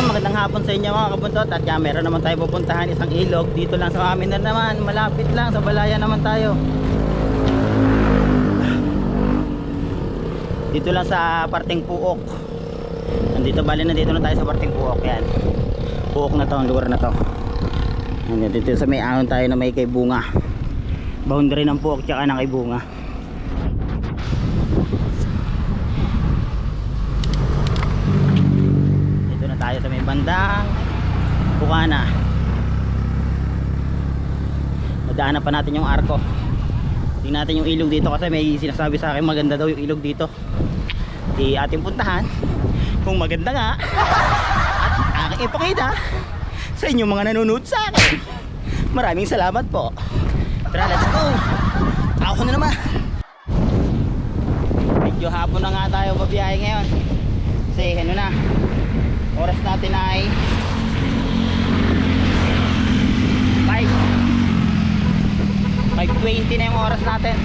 Ayun, magandang hapon sa inyo mga kabuntot at yan, meron naman tayo pupuntahan isang ilog dito lang sa amin na naman, malapit lang sa balaya naman tayo. Dito lang sa parting Puok. Nandito bali na dito na tayo sa parting Puok yan. Puok na to, ang lugar na to. Yan, dito sa may ahon tayo na may kay bunga. Boundary ng Puok tsaka ng kay bunga. Dito na tayo sa may bandang Bukana. Nadaanan pa natin yung arko. Tingnan natin yung ilog dito kasi may sinasabi sa akin maganda daw yung ilog dito. Di ating puntahan kung maganda nga at aking ipakita sa inyo mga nanonood sa akin. Maraming salamat po. Tara, let's go. Ako na naman. Medyo hapon na nga tayo babiyahe ngayon. Kasi ano na, oras natin ay 5 5.20 na yung oras natin.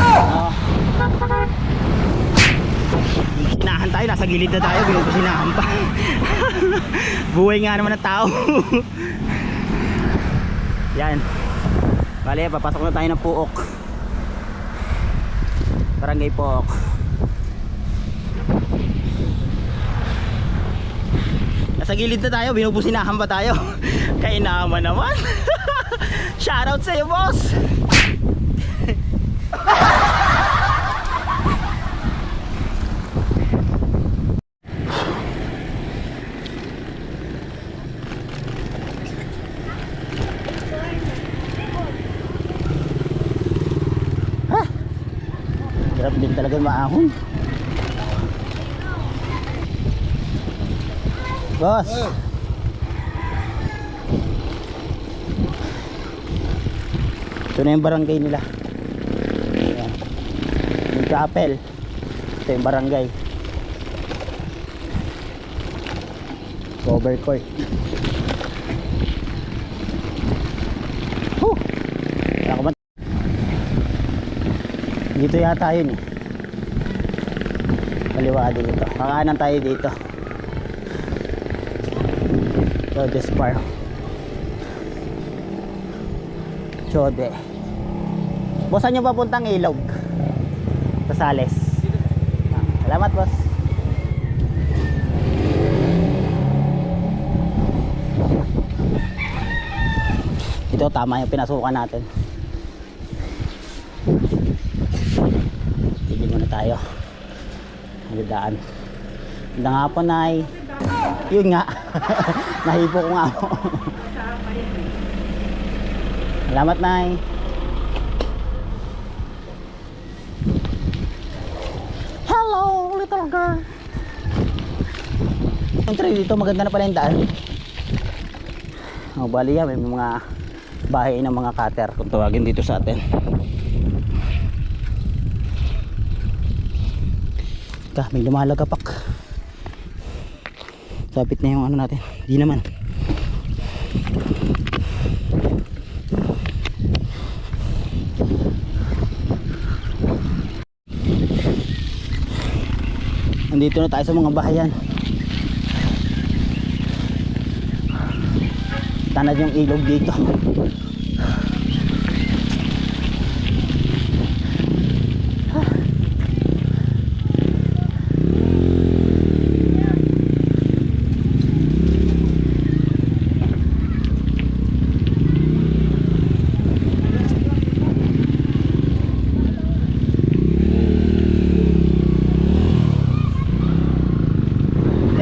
Oh. Sinahan tayo, nasa gilid na tayo Binubusinahan pa. Buhay nga naman ng tao. Yan. Bale, papasok na tayo ng Puok. Barangay Puok Nasa gilid na tayo, binubusinahan pa tayo. Kainaman naman. Shoutout sa'yo boss. Ha? Hirap din talaga maahon Boss Ito na yung barangay nila. Ayan. Yung chapel. Ito yung barangay. Cover court. Huh! Dito yata yun eh. Kaliwa din ito. Kakanan tayo dito. So, this far. Chode. Boss, saan nyo papuntang ilog? Sa Sales. Ah, salamat, boss. Ito, tama yung pinasukan natin. Tigil muna tayo. Nagdaan. Magandang hapon, Nay. Yun nga. Nahipo ko nga ako. Salamat, Nay. Hello, little girl. Yung dito, maganda na pala yung daan. Oh, bali yan, may mga bahay ng mga cutter kung tawagin dito sa atin. Ka, may lumalagapak. Sapit na yung ano natin. Di naman. Nandito na tayo sa mga bahayan. Tanad yung ilog dito.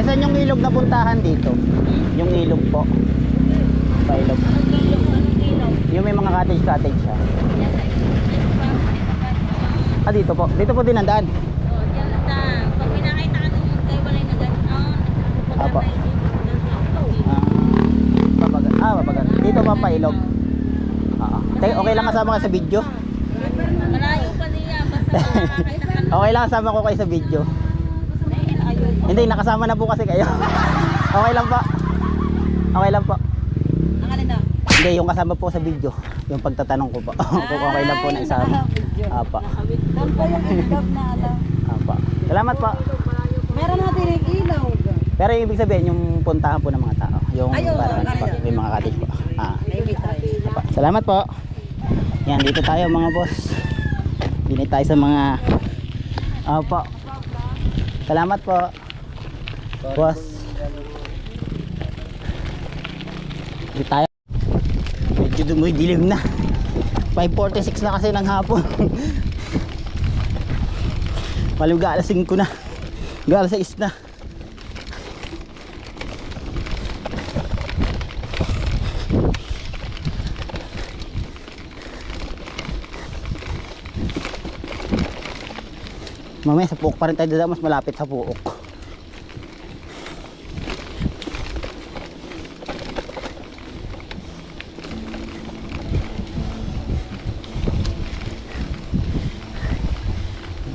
Nasaan yung ilog na puntahan dito? Yung ilog po. Sa ilog. Yung may mga cottage cottage siya. Ah, dito po. Dito po din ang daan. Apa. Ah, papagan. Ah, papagan. Dito pa pa ilog. Ah. Te, okay lang kasama ka sa video? Malayo pa niya, basta ka na. Okay lang kasama ko kayo sa video. Hindi, nakasama na po kasi kayo. okay lang po. Okay lang po. Ang alin na? Hindi, yung kasama po sa video. Yung pagtatanong ko po. Kung okay lang po na isama. Apa. Doon pa yung ilog na alam. Apa. Salamat po. Meron natin yung ilaw. Pero yung ibig sabihin, yung puntahan po ng mga tao. Yung Ayun, parang ano po, ayun. yung mga cottage po. Ah. Maybe try. Pa- Salamat po. Yan, dito tayo mga boss. Dito tayo sa mga... Opo. Salamat po. Boss. Dito tayo. Dumoy dilim na. 5.46 na kasi ng hapon. Maluga alas 5 na. Ga alas 6 na. Mamaya sa puok pa rin tayo dadaan, mas malapit sa puok.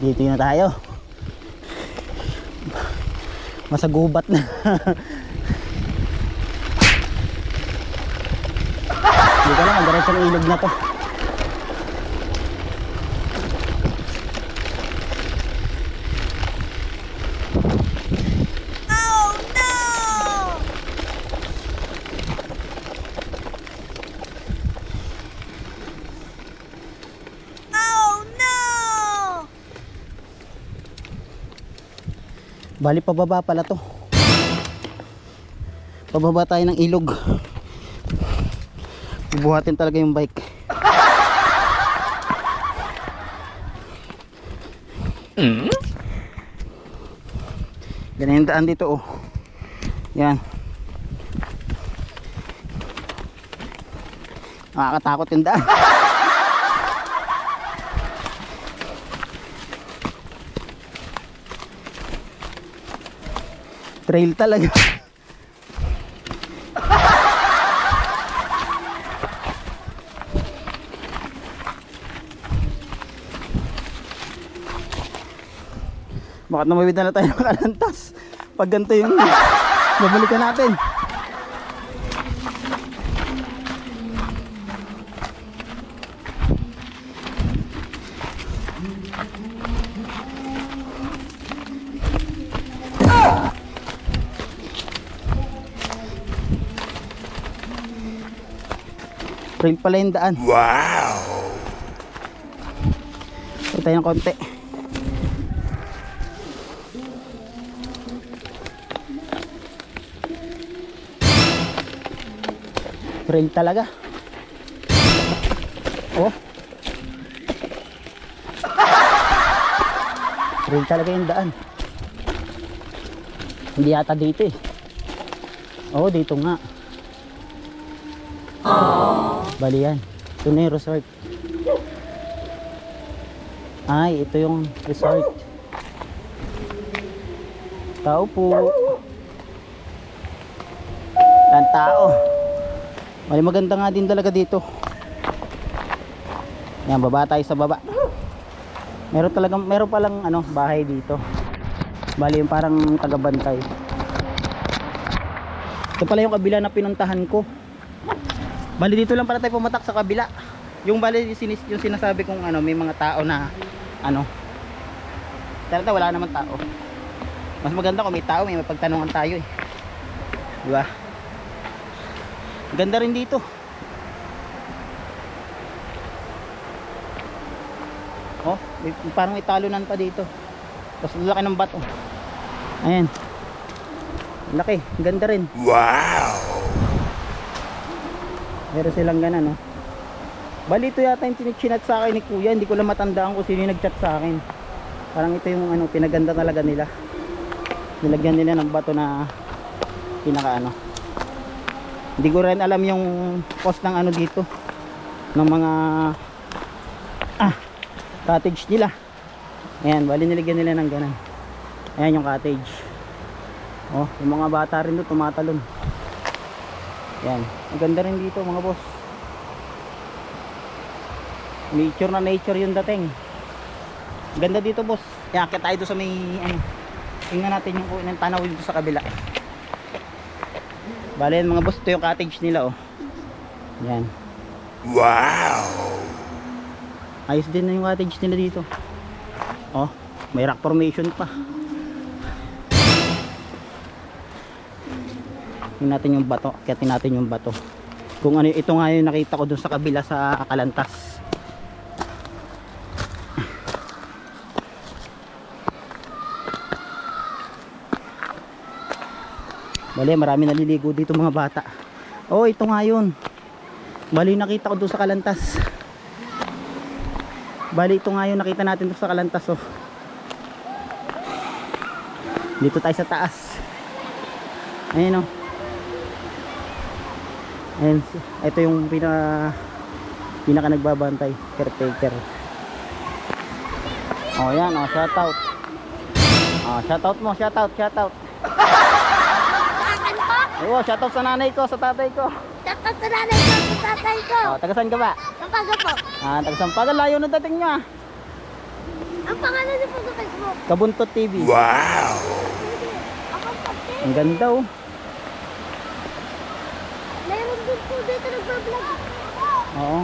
Dito na tayo. Masagubat na. Hindi ka lang, ang diretsong ilog na to. Bali pababa pala to. Pababa tayo ng ilog. Bubuhatin talaga yung bike. Ganyan yung daan dito oh. Yan. Nakakatakot yung daan. Trail talaga. Bakit namawid na tayo ng kalantas? Pag ganito yung babalikan natin. Trail pala yung daan. Wow! Ito tayo ng konti. Trail talaga. Oh. Trail talaga yung daan. Hindi yata dito eh. Oo, dito nga. Bali yan. Ito na yung resort. Ay, ito yung resort. Tao po. Lang tao. Bali maganda nga din talaga dito. Yan, baba tayo sa baba. Meron talagang, meron palang ano, bahay dito. Bali yung parang tagabantay. Ito pala yung kabila na pinuntahan ko. Bali dito lang pala tayo pumatak sa kabila. Yung bali sinis, yung sinasabi kong ano, may mga tao na ano. Talaga wala naman tao. Mas maganda kung may tao, may mapagtanungan tayo eh. Di ba? Ganda rin dito. Oh, may, parang may talunan pa dito. Tapos laki ng bato. Ayan. Laki, ganda rin. Meron silang ganan, no? Bali, ito yata yung tinichinat sa akin ni Kuya. Hindi ko lang matandaan kung sino yung nagchat sa akin. Parang ito yung ano, pinaganda talaga nila. Nilagyan nila ng bato na pinaka ano. Hindi ko rin alam yung cost ng ano dito. Ng mga ah, cottage nila. Ayan, bali nilagyan nila ng ganan. Ayan yung cottage. Oh, yung mga bata rin doon tumatalon. Yan. Ang ganda rin dito mga boss. Nature na nature yung dating. Ang Ganda dito boss. Kaya akit tayo sa may ano. Tingnan natin yung ng tanaw dito sa kabila. Bale yan mga boss, ito yung cottage nila oh. Yan. Wow! Ayos din na yung cottage nila dito. Oh, may rock formation pa. Tingnan natin yung bato. Kaya natin yung bato. Kung ano, ito nga yung nakita ko dun sa kabila sa Kalantas. Bali, marami naliligo dito mga bata. Oh, ito nga yun. Bali, nakita ko doon sa Kalantas. Bali, ito nga yun. Nakita natin doon sa Kalantas, oh. Dito tayo sa taas. Ayun, oh. Ayun, ito yung pinaka pinaka nagbabantay, caretaker. Oh, yan, oh, shout out. Oh, shout out mo, shout out, shout out. Oo, shout out sa nanay ko, sa tatay ko. Dapat sa nanay ko, sa tatay ko. Oh, taga saan ka ba? Pampaga po. Ah, taga Sampagan, layo na dating nyo ah. Ang pangalan niyo po sa Facebook. Kabuntot TV. Pati. Ang ganda oh. Din po dito nagbablog. Oo.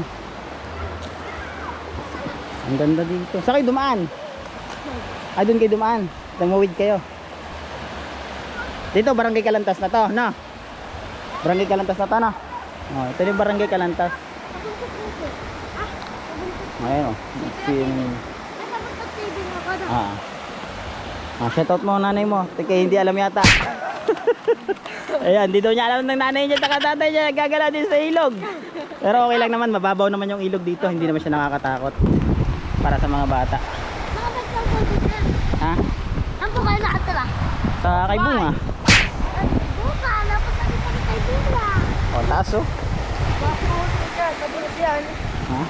Ang ganda dito. Saan kayo dumaan? Ah, doon kayo dumaan. Tumawid kayo. Dito, barangay Kalantas na to, no? Barangay Kalantas na to, no? Oh, ito yung barangay Kalantas. Ayun oh. No? ah. Ah, shoutout mo nanay mo. Teka, hindi alam yata. Ayan, di daw niya alam ng nanay niya at tatay niya nagagala din sa ilog. Pero okay lang naman, mababaw naman yung ilog dito. Hindi naman siya nakakatakot. Para sa mga bata. Nakabag lang po dito. Ha? Saan po kayo nakatira? Sa kay Bunga. Buka, napos kami kami kay Bula. O, taas oh. Ha?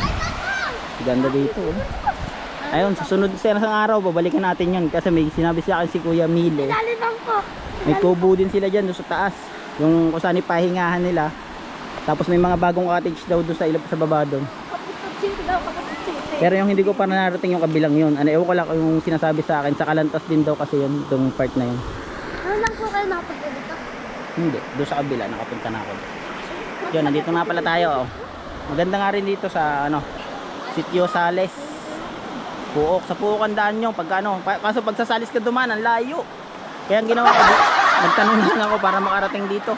Ay, tatang! Ganda dito oh. Ayun, susunod sa isang araw, babalikan natin yun. Kasi may sinabi sa akin si Kuya Mile. Lalibang po. May kubo din sila dyan doon sa taas. Yung kung saan ipahingahan nila. Tapos may mga bagong cottage daw doon sa ilap sa baba doon. Pero yung hindi ko pa narating yung kabilang yun. Ano, ewan ko lang yung sinasabi sa akin. Sa Kalantas din daw kasi yun, itong part na yun. Ano lang po kayo nakapagod dito? Hindi, doon sa kabila, nakapunta na ako. Yun, nandito nga pala tayo. Oh. Maganda nga rin dito sa ano, Sitio Sales. Puok, sa Puok ang daan nyo. Pagka ano, kaso pag sa Sales ka dumaan, ang layo. Kaya ang ginawa ko, nagtanong lang ako para makarating dito.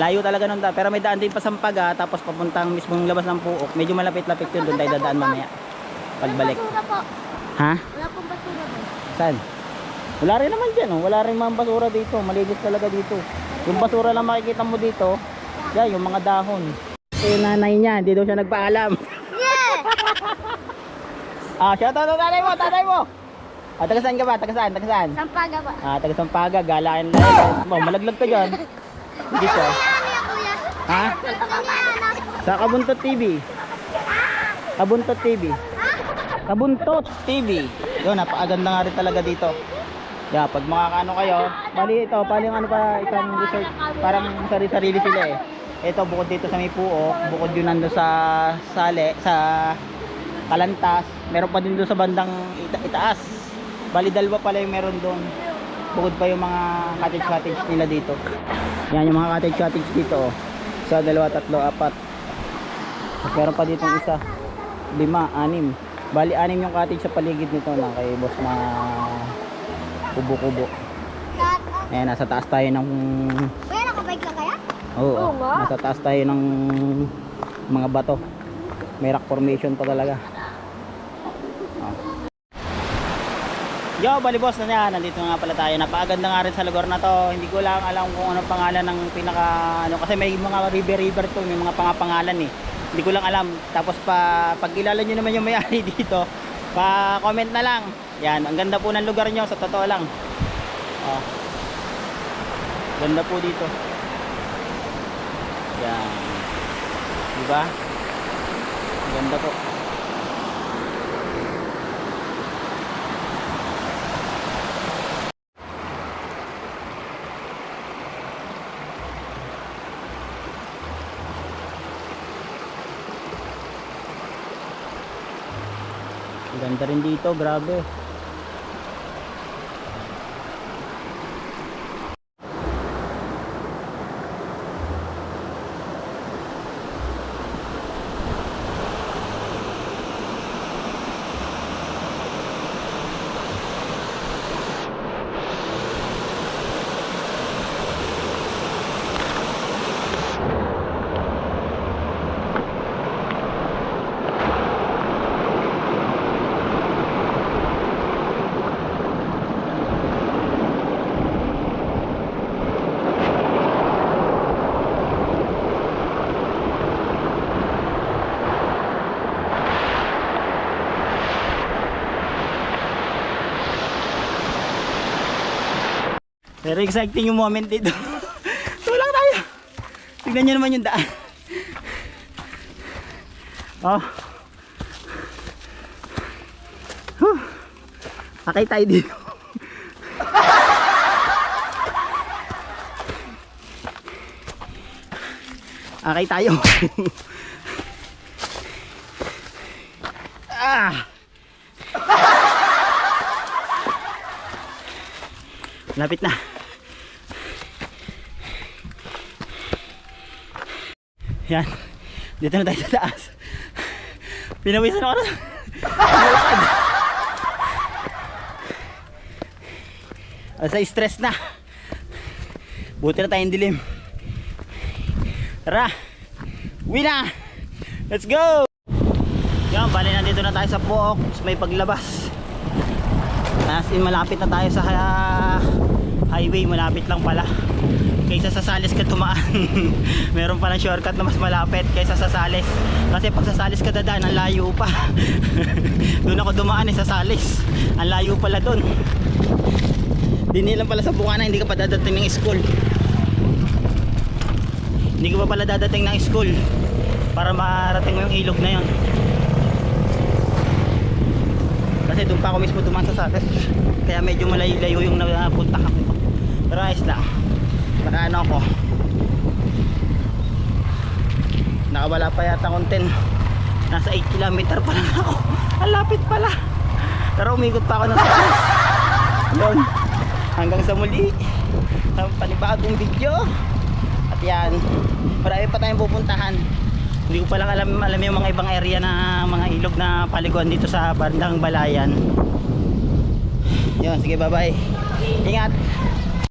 Layo talaga nun da. Pero may daan din pa sa tapos papuntang mismong labas ng Puok. Medyo malapit-lapit yun, doon tayo dadaan mamaya. Pagbalik. Ha? Wala pong basura po. Saan? Wala rin naman dyan, oh. wala rin mga basura dito. Malinis talaga dito. Yung basura lang makikita mo dito, yan, yung mga dahon. Yung nanay niya, hindi daw siya nagpaalam. Ah, shout out nanay mo, tatay mo. Ah, taga saan ka ba? Taga saan? Taga saan? Sampaga ba? Ah, taga Sampaga, galaan lang. Oh, malaglag ka dyan. Dito. Ano yan, kuya? Ha? Ano? Sa Kabuntot TV. Kabuntot TV. Kabuntot TV. Yun, napakaganda nga rin talaga dito. Yeah, pag makakaano kayo, bali ito, pali ano pa, isang resort, parang sarili-sarili sila eh. Ito, bukod dito sa may puo, bukod yun nando sa sale, sa kalantas, meron pa din doon sa bandang ita itaas. Bali, dalawa pala yung meron doon. Bukod pa yung mga cottage-cottage nila dito. Yan yung mga cottage-cottage dito. Oh. Isa, dalawa, tatlo, apat. Meron pa dito isa. Lima, anim. Bali, anim yung cottage sa paligid nito na kay boss na kubo-kubo. Ayan, nasa taas tayo ng... Kuya, nakabike lang kaya? Oo, Oo nasa taas tayo ng mga bato. May rock formation pa talaga. Yo, bali boss na niya. Nandito nga pala tayo. Napakaganda nga rin sa lugar na to. Hindi ko lang alam kung ano pangalan ng pinaka ano kasi may mga river river to, may mga pangapangalan eh. Hindi ko lang alam. Tapos pa pag kilala niyo naman yung may-ari dito, pa-comment na lang. Yan, ang ganda po ng lugar niyo sa totoo lang. Oh. Ganda po dito. Yan. Di ba? Ganda po. Ganda rin dito, grabe. Very exciting yung moment dito. Tulang tayo. Tignan nyo naman yung daan. Oh. Huh. Akay tayo dito. Akay tayo. ah. Lapit na. Yan. Dito na tayo sa taas. Pinawisan ako na. Nalakad. Asa stress na. Buti na tayong dilim. Tara. Uwi na. Let's go. Yan, bali nandito na tayo sa Pook. May paglabas. As in malapit na tayo sa ah, highway, malapit lang pala. Kaysa sa Sales ka tumaan. Meron pa ng shortcut na mas malapit kaysa sa Sales. Kasi pag sa Sales ka dadaan, ang layo pa. doon ako dumaan eh sa Sales. Ang layo pala doon. Dini lang pala sa Bukana, hindi ka pa dadating ng school. Hindi ka pa pala dadating ng school para marating mo yung ilog na yon. Kasi doon pa ako mismo dumaan sa Sales. Kaya medyo malayo-layo yung napuntahan ko. Pero ayos lang. Naka ano ako. Nakawala pa yata konten. Nasa 8 km pa lang ako. Ang lapit pala. Pero umikot pa ako ng Sales. Yun. Hanggang sa muli. Sa panibagong video. At yan. Marami pa tayong pupuntahan. Hindi ko pa lang alam, alam yung mga ibang area na mga ilog na paliguan dito sa bandang Balayan. Yun, sige bye bye. Ingat.